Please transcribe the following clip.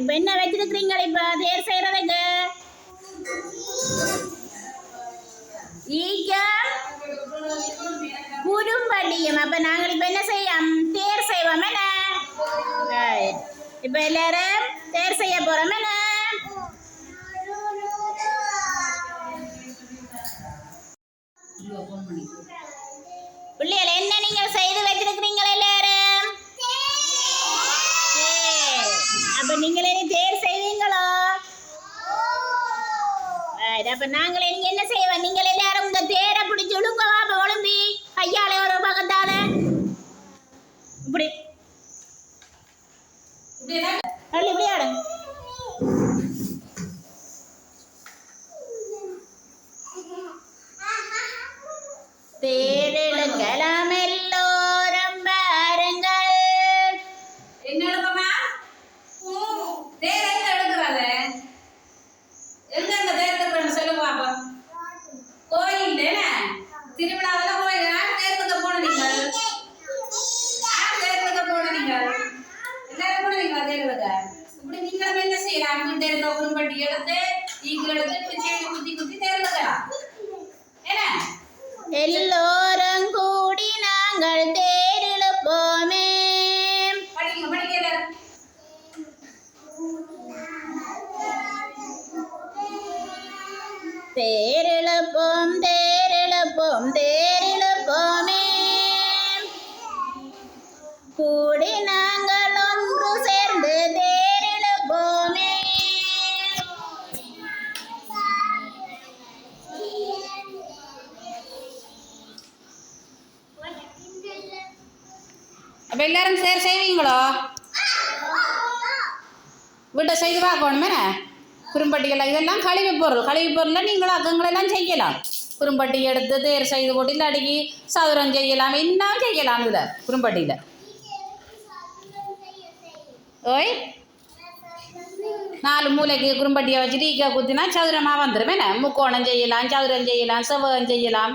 இப்ப என்ன வச்சிருக்கிறீங்க இப்ப? தேர் செய்யறதுக்கு ஈக்கம் குறும்படியும். அப்ப நாங்கள் இப்ப என்ன செய்யும் தேர் செய்வோம் என்ன? Right. இப்ப எல்லாரும் தேர் செய்ய போறோம் என்ன? பிள்ளைகள் என்ன நீங்கள் செய்து வச்சிருக்கிறீங்க எல்லாரும் சரி. அப்ப நீங்களே தேர் செய்வீங்களோ Right. அப்ப நாங்களே நீங்க என்ன செய்வோம் நீங்கள் எல்லாரும் உங்க தேரை பிடிச்சு விழுங்கவா அப்ப ஒழும்பி கையால ஒரு பக்கத்தால. இப்படி. இப்படி ஆடு. தேரெழுக்கலாம் என்ன செய்யலாம் வீட்டு இருக்க குறும்பட்டி எடுத்து ஈக்கு எடுத்து இப்படி செடி குத்தி குத்தி தேர்தலுக்கலாம் என்ன எல்லோரும் கூடி நாங்கள் தேரிழுப்போமே படிங்க படிக்க எல்லாரும் தேரிழுப்போம் தேரிழுப்போம் தேரிழுப்போமே கூடி அப்போ எல்லாரும் சேர் செய்வீங்களோ? வீட்டை செய்து பார்க்கணுமே. குறும்பட்டிகள் இதெல்லாம் கழிவு பொருள். கழிவு பொருளில் நீங்களும் அக்கங்களெல்லாம் செய்யலாம். குறும்பட்டி எடுத்து தேர் செய்து போட்டு இல்லாட்டிக்கு சதுரம் செய்யலாம். என்ன செய்யலாம் இதில் குறும்பட்டியில்? ஓய். நாலு மூளைக்கு குறும்பட்டியை வச்சுட்டு ஈக்கா குத்தினா சதுரமாக வந்துடும் என்ன? முக்கோணம் செய்யலாம் சதுரம் செய்யலாம் செவ்வகம் செய்யலாம்.